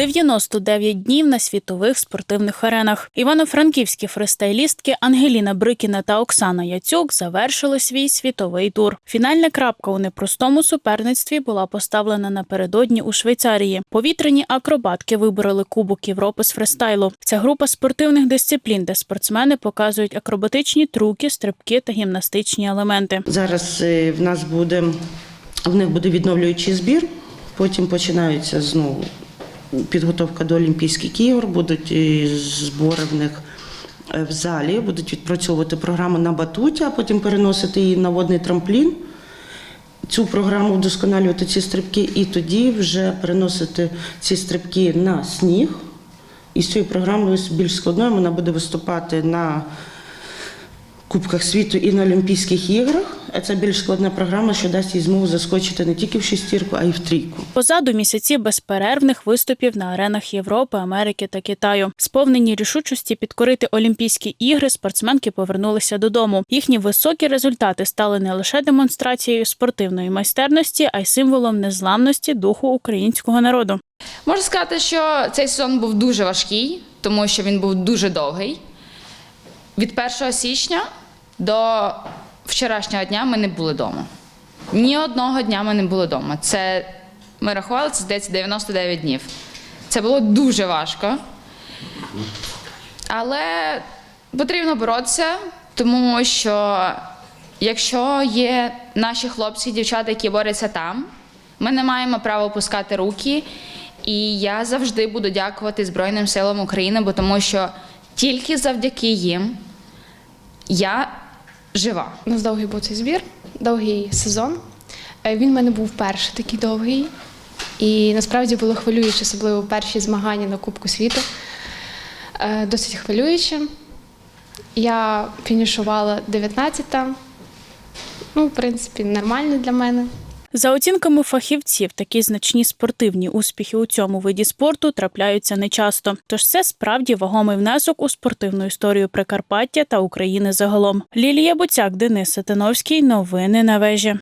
99 днів на світових спортивних аренах. Івано-франківські фристайлістки Ангеліна Брикіна та Оксана Яцюк завершили свій світовий тур. Фінальна крапка у непростому суперництві була поставлена напередодні у Швейцарії. Повітряні акробатки вибороли Кубок Європи з фристайлу. Ця група спортивних дисциплін, де спортсмени показують акробатичні трюки, стрибки та гімнастичні елементи. Зараз е, в нас буде в них буде відновлюючий збір. Потім починається знову підготовка до Олімпійських ігор, будуть е, збори в них е, в залі, будуть відпрацьовувати програму на батуті, а потім переносити її на водний трамплін. Цю програму вдосконалювати ці стрибки, і тоді вже переносити ці стрибки на сніг. І з цією програмою більш складною вона буде виступати на Кубках світу і на Олімпійських іграх. А це більш складна програма, що дасть їй змогу заскочити не тільки в шестірку, а й в трійку. Позаду місяці безперервних виступів на аренах Європи, Америки та Китаю. Сповнені рішучості підкорити Олімпійські ігри, спортсменки повернулися додому. Їхні високі результати стали не лише демонстрацією спортивної майстерності, а й символом незламності духу українського народу. Можу сказати, що цей сезон був дуже важкий, тому що він був дуже довгий. Від 1 січня до вчорашнього дня ми не були вдома. Ні одного дня ми не були вдома. Це ми рахували, це здається 99 днів. Це було дуже важко. Але потрібно боротися, тому що якщо є наші хлопці і дівчата, які борються там, ми не маємо права опускати руки. І я завжди буду дякувати Збройним силам України, бо тому що тільки завдяки їм я жива. У нас довгий був цей збір, довгий сезон. Е, Він в мене був перший такий довгий. І насправді було хвилююче, особливо перші змагання на Кубку світу. Е, Досить хвилююче. Я фінішувала 19-та. Ну, в принципі, нормально для мене. За оцінками фахівців, такі значні спортивні успіхи у цьому виді спорту трапляються нечасто. Тож це справді вагомий внесок у спортивну історію Прикарпаття та України загалом. Лілія Буцяк, Денис Сатановський. Новини на вежі.